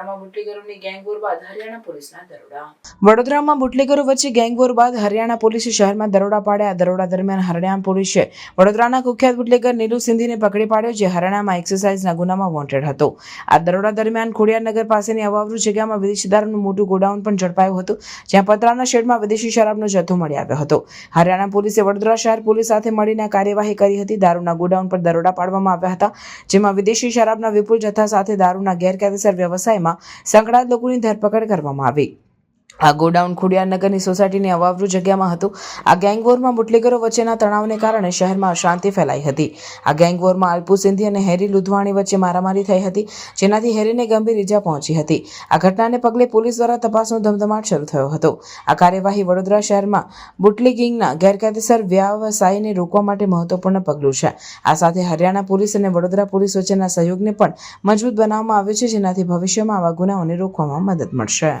વડોદરામાં બુટલેગરોની ગેંગવોર બાદ હરિયાણા બાદ હરિયાણા પોલીસે શહેરમાં દરોડા પાડ્યા. દરોડા દરમિયાન હરિયાણા પોલીસે વડોદરાના કુખ્યાત બુટલેગર નીલુ સિંધીને પકડી પાડ્યો, જે હરિયાણામાં એક્સરસાઇઝના ગુનામાં વોન્ટેડ હતો. આ દરોડા દરમિયાન ખોડિયારનગર પાસેની અવાવરૂ જગ્યામાં વિદેશી દારૂનું મોટું ગોડાઉન પણ ઝડપાયું હતું, જ્યાં પતરાના શેડમાં વિદેશી શરાબનો જથ્થો મળી આવ્યો હતો. હરિયાણા પોલીસે વડોદરા શહેર પોલીસ સાથે મળીને કાર્યવાહી કરી હતી. દારૂના ગોડાઉન પર દરોડા પાડવામાં આવ્યા હતા, જેમાં વિદેશી શરાબના વિપુલ જથ્થા સાથે દારૂના ગેરકાયદેસર વ્યવસાયમાં સંકળાયેલ લોકોની ધરપકડ કરવામાં આવી. આ ગોડાઉન ખોડિયારનગરની સોસાયટીની અવાવરૂ જગ્યામાં હતું. આ ગેંગવોરમાં બુટલેગરો વચ્ચેના તણાવને કારણે શહેરમાં અશાંતિ ફેલાઈ હતી. આ ગેંગવોરમાં અલ્પુ સિંધી અને હેરી લુધવાણી વચ્ચે મારામારી થઈ હતી, જેનાથી હેરીને ગંભીર ઇજા પહોંચી હતી. આ ઘટનાને પગલે પોલીસ દ્વારા તપાસનો ધમધમાટ શરૂ થયો હતો. આ કાર્યવાહી વડોદરા શહેરમાં બુટલેગિંગના ગેરકાયદેસર વ્યવસાયને રોકવા માટે મહત્વપૂર્ણ પગલું છે. આ સાથે હરિયાણા પોલીસ અને વડોદરા પોલીસ વચ્ચેના સહયોગને પણ મજબૂત બનાવવામાં આવ્યો છે, જેનાથી ભવિષ્યમાં આવા ગુનાઓને રોકવામાં મદદ મળશે.